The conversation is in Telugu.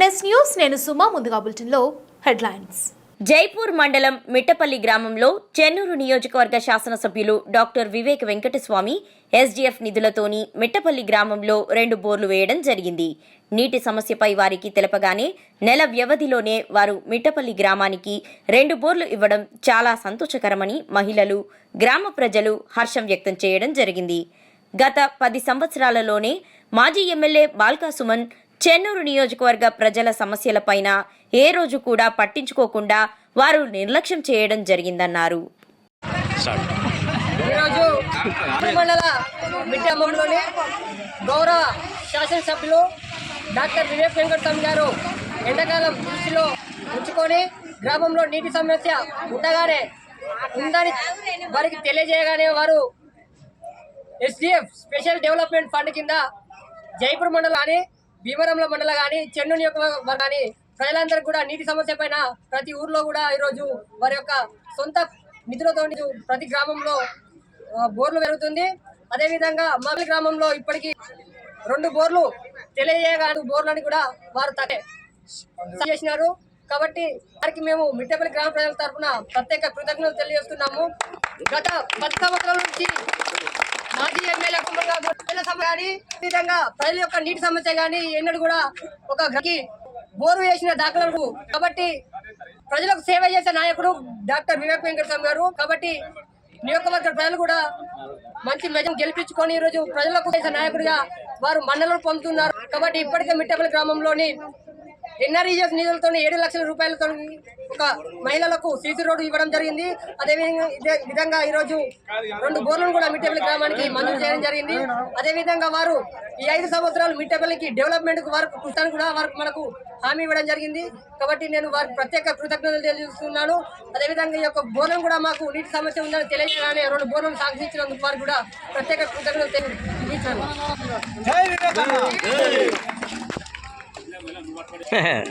ఎన్ఎస్ న్యూస్ నేను సుమా ముందుగా బులెటిన్లో హెడ్లైన్స్. జైపూర్ మండలం మిట్టపల్లి గ్రామంలో చెన్నూరు నియోజకవర్గ శాసనసభ్యులు డాక్టర్ వివేక్ వెంకటస్వామి ఎస్డీఎఫ్ నిధులతోని మిట్టపల్లి గ్రామంలో రెండు బోర్లు వేయడం జరిగింది. నీటి సమస్యపై వారికి తెలపగానే నెల వ్యవధిలోనే వారు మిట్టపల్లి గ్రామానికి రెండు బోర్లు ఇవ్వడం చాలా సంతోషకరమని మహిళలు గ్రామ ప్రజలు హర్షం వ్యక్తం చేయడం జరిగింది. గత పది సంవత్సరాలలోనే మాజీ ఎమ్మెల్యే బాల్కా సుమన్ చెన్నూరు నియోజకవర్గ ప్రజల సమస్యలపైన ఏ రోజు కూడా పట్టించుకోకుండా వారు నిర్లక్ష్యం చేయడం జరిగిందన్నారు. ఈరోజు మండల మిడ్డమ్మంలోని గౌరవ శాసనసభ్యులు డాక్టర్ వివేక్ వెంకటస్వామి గారు ఎండాకాలం దృష్టిలో ఉంచుకొని గ్రామంలో నీటి సమస్య ఉండగానే ఉందని వారికి తెలియజేయగానే వారు ఎస్డిఎఫ్ స్పెషల్ డెవలప్మెంట్ ఫండ్ కింద జైపూర్ మండలం కానీ భీమరంల మండలం కానీ చెన్ను నియోజకవర్గం కానీ ప్రజలందరికీ కూడా నీటి సమస్య పైన ప్రతి ఊర్లో కూడా ఈరోజు వారి యొక్క సొంత నిధులతో ప్రతి గ్రామంలో బోర్లు పెరుగుతుంది. అదేవిధంగా మగలి గ్రామంలో ఇప్పటికీ రెండు బోర్లు తెలియజేయగా బోర్లని కూడా వారు తనే చేసినారు. కాబట్టి వారికి మేము మిట్టపల్లి గ్రామ ప్రజల తరఫున ప్రత్యేక కృతజ్ఞతలు తెలియజేస్తున్నాము. గత పది సంవత్సరాల నుంచి మాజీ ఎమ్మెల్యే ప్రజల సమస్య కానీ ఈ విధంగా ప్రజల యొక్క నీటి సమస్య కానీ ఎన్నడూ కూడా ఒక గ్రహకి బోరు వేసిన దాఖలకు కాబట్టి ప్రజలకు సేవ చేసే నాయకుడు డాక్టర్ వివేక్ వెంకటస్వామి గారు. కాబట్టి నియోజకవర్గ ప్రజలు కూడా మంచి మెజం గెలిపించుకొని ఈ రోజు ప్రజలకు చేసే నాయకుడిగా వారు మన్నలను పొందుతున్నారు. కాబట్టి ఇప్పటికే మిట్టపల్లి గ్రామంలోని ఎన్ఆర్ఈఎస్ నిధులతో ఏడు లక్షల రూపాయలతో ఒక మహిళలకు సీసీ రోడ్డు ఇవ్వడం జరిగింది. అదేవిధంగా ఇదే విధంగా ఈరోజు రెండు బోర్లను కూడా మిట్టపల్లి గ్రామానికి మంజూరు చేయడం జరిగింది. అదేవిధంగా వారు ఈ ఐదు సంవత్సరాలు మిట్టపల్లికి డెవలప్మెంట్కు వారికి కృష్ణానికి కూడా వారికి మనకు హామీ ఇవ్వడం జరిగింది. కాబట్టి నేను వారికి ప్రత్యేక కృతజ్ఞతలు తెలియజేస్తున్నాను. అదేవిధంగా ఈ యొక్క బోర్లను కూడా మాకు నీటి సమస్య ఉందని తెలియజేయగానే రెండు బోర్లను సాధించినందుకు వారికి కూడా ప్రత్యేక కృతజ్ఞతలు తెలియజేస్తాను হ্যাঁ।